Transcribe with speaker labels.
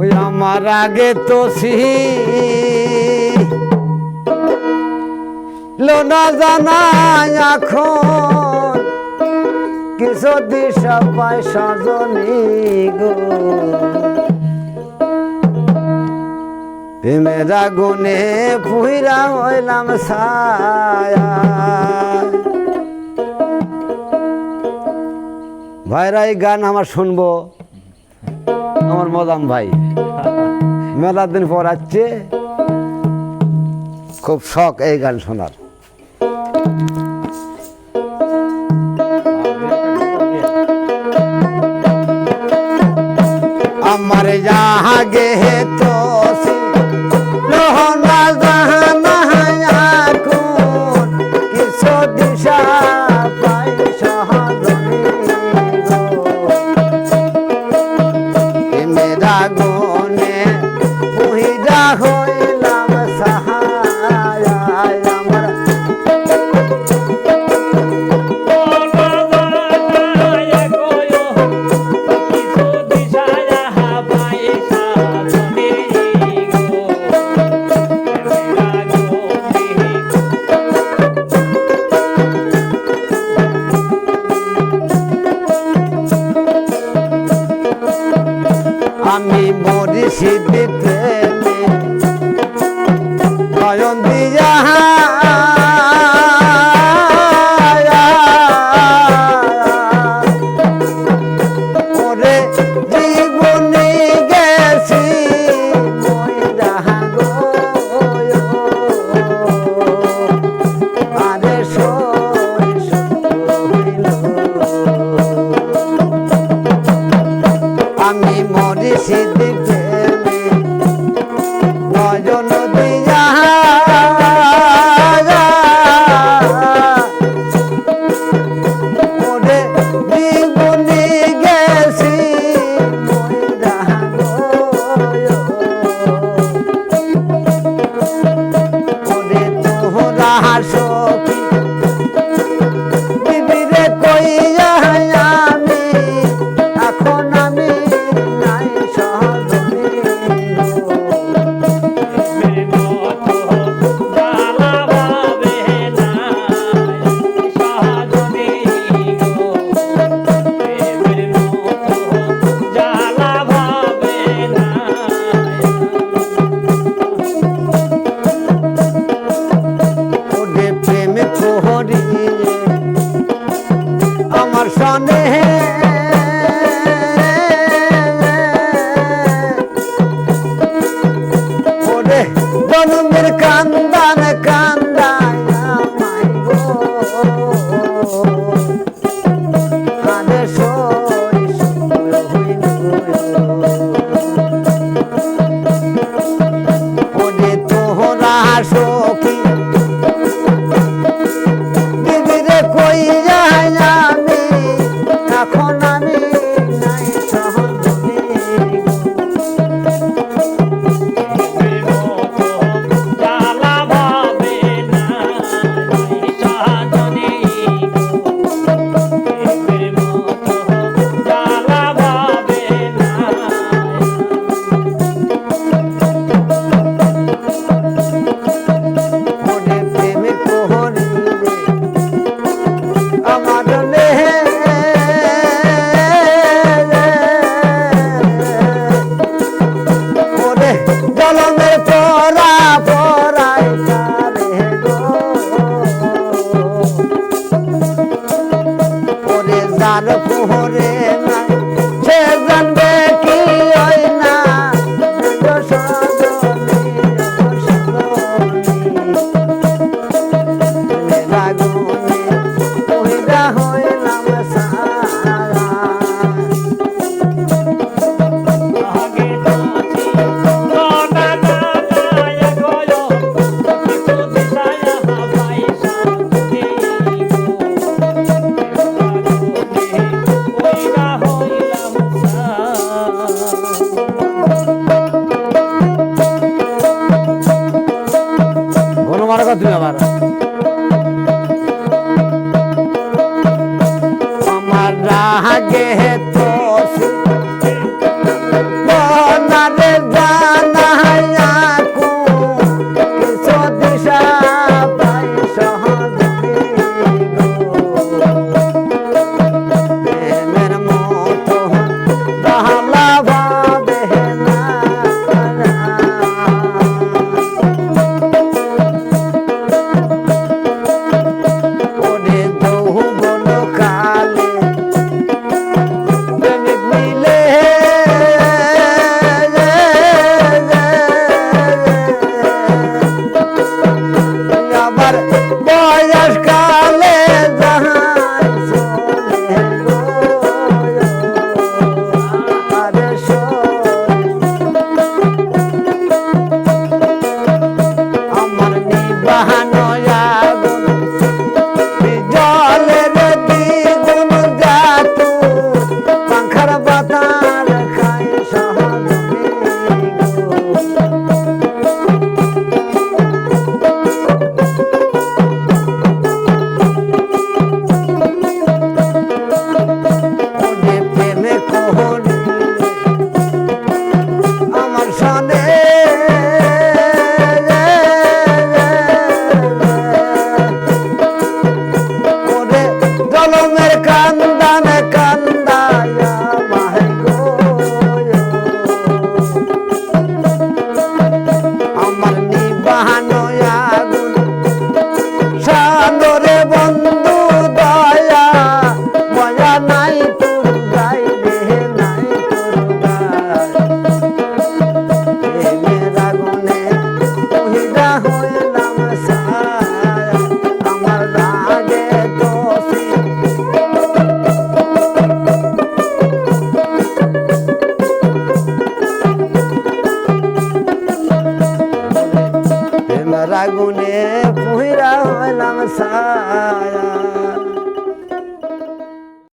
Speaker 1: ওই আমার আগে তো সি। লোনা জানা এখন, কিছু দিশা পায় সজনী গো। প্রেমের আগুনে পুইরা হইলাম ছায়া। ভাইরা এই গান আমার শুনব। আমার মদাম ভাই। মেলা দিন পর আসছে। খুব শখ এই গান শোনার। আমার যাহাগে তো লোহনা জাহানা এখন কিছু দিশা। নয়ন দিয়া সনে ওরে জনমের কান্দান কান্দায় আমায় গো। কলমের লাগে さ